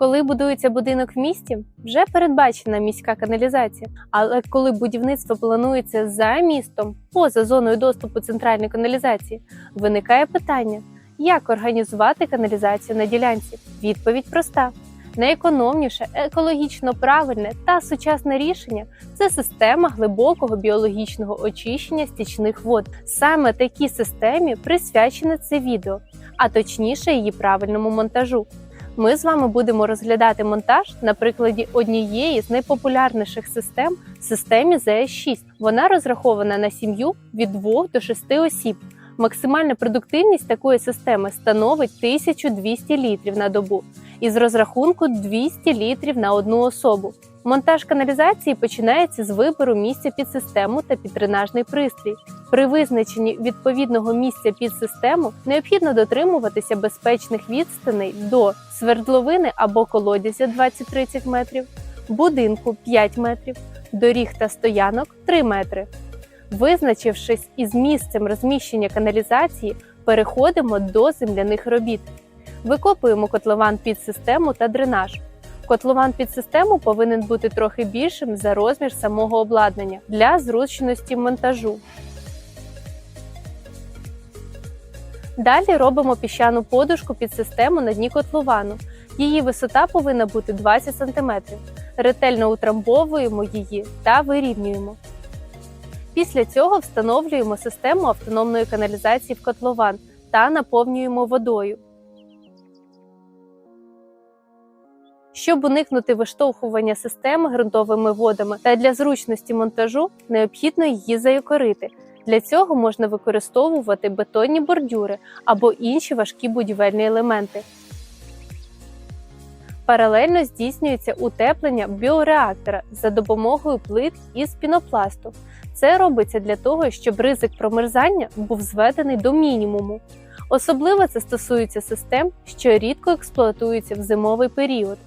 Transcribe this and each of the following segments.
Коли будується будинок в місті, вже передбачена міська каналізація. Але коли будівництво планується за містом, поза зоною доступу центральної каналізації, виникає питання, як організувати каналізацію на ділянці. Відповідь проста. Найекономніше, екологічно правильне та сучасне рішення це система глибокого біологічного очищення стічних вод. Саме такій системі присвячене це відео, а точніше її правильному монтажу. Ми з вами будемо розглядати монтаж на прикладі однієї з найпопулярніших систем системі ЗС6. Вона розрахована на сім'ю від 2 до 6 осіб. Максимальна продуктивність такої системи становить 1200 літрів на добу із розрахунку 200 літрів на одну особу. Монтаж каналізації починається з вибору місця під систему та під дренажний пристрій. При визначенні відповідного місця під систему необхідно дотримуватися безпечних відстаней до свердловини або колодязя 20-30 метрів, будинку 5 метрів, доріг та стоянок 3 метри. Визначившись із місцем розміщення каналізації, переходимо до земляних робіт. Викопуємо котлован під систему та дренаж. Котлован під систему повинен бути трохи більшим за розмір самого обладнання для зручності монтажу. Далі робимо піщану подушку під систему на дні котловану. Її висота повинна бути 20 см. Ретельно утрамбовуємо її та вирівнюємо. Після цього встановлюємо систему автономної каналізації в котлован та наповнюємо водою. Щоб уникнути виштовхування системи ґрунтовими водами та для зручності монтажу, необхідно її заюкорити. Для цього можна використовувати бетонні бордюри або інші важкі будівельні елементи. Паралельно здійснюється утеплення біореактора за допомогою плит із пінопласту. Це робиться для того, щоб ризик промерзання був зведений до мінімуму. Особливо це стосується систем, що рідко експлуатуються в зимовий період.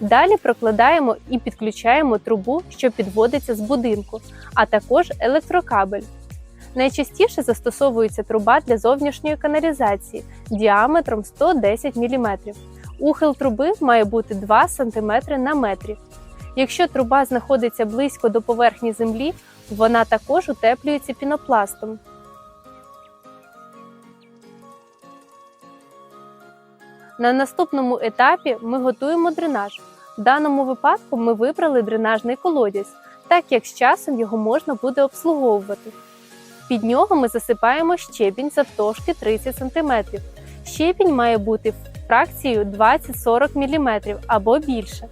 Далі прокладаємо і підключаємо трубу, що підводиться з будинку, а також електрокабель. Найчастіше застосовується труба для зовнішньої каналізації діаметром 110 мм. Ухил труби має бути 2 см на метрі. Якщо труба знаходиться близько до поверхні землі, вона також утеплюється пінопластом. На наступному етапі ми готуємо дренаж. В даному випадку ми вибрали дренажний колодязь, так як з часом його можна буде обслуговувати. Під нього ми засипаємо щебінь завтовшки 30 см. Щебінь має бути фракцією 20-40 мм або більше.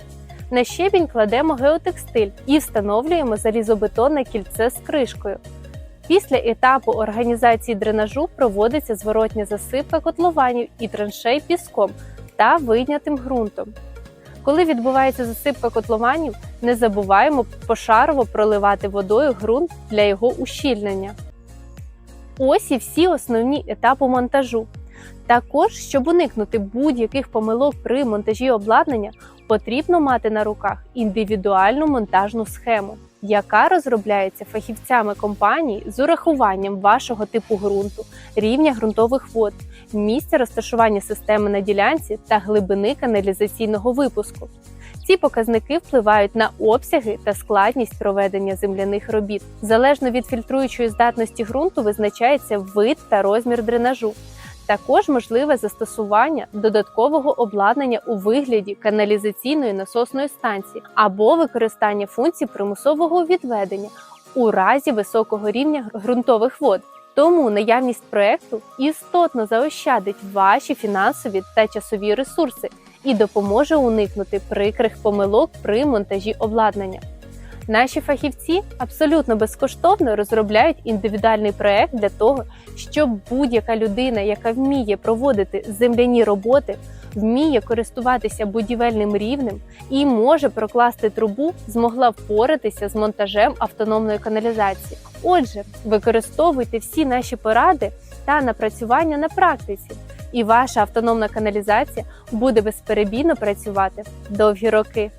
На щебінь кладемо геотекстиль і встановлюємо залізобетонне кільце з кришкою. Після етапу організації дренажу проводиться зворотня засипка котлованів і траншей піском та вийнятим ґрунтом. Коли відбувається засипка котлованів, не забуваємо пошарово проливати водою ґрунт для його ущільнення. Ось і всі основні етапи монтажу. Також, щоб уникнути будь-яких помилок при монтажі обладнання, потрібно мати на руках індивідуальну монтажну схему, яка розробляється фахівцями компанії з урахуванням вашого типу ґрунту, рівня ґрунтових вод, місця розташування системи на ділянці та глибини каналізаційного випуску. Ці показники впливають на обсяги та складність проведення земляних робіт. Залежно від фільтруючої здатності ґрунту визначається вид та розмір дренажу. Також можливе застосування додаткового обладнання у вигляді каналізаційної насосної станції або використання функцій примусового відведення у разі високого рівня ґрунтових вод. Тому наявність проекту істотно заощадить ваші фінансові та часові ресурси і допоможе уникнути прикрих помилок при монтажі обладнання. Наші фахівці абсолютно безкоштовно розробляють індивідуальний проект для того, щоб будь-яка людина, яка вміє проводити земляні роботи, вміє користуватися будівельним рівнем і може прокласти трубу, змогла впоратися з монтажем автономної каналізації. Отже, використовуйте всі наші поради та напрацювання на практиці, і ваша автономна каналізація буде безперебійно працювати довгі роки.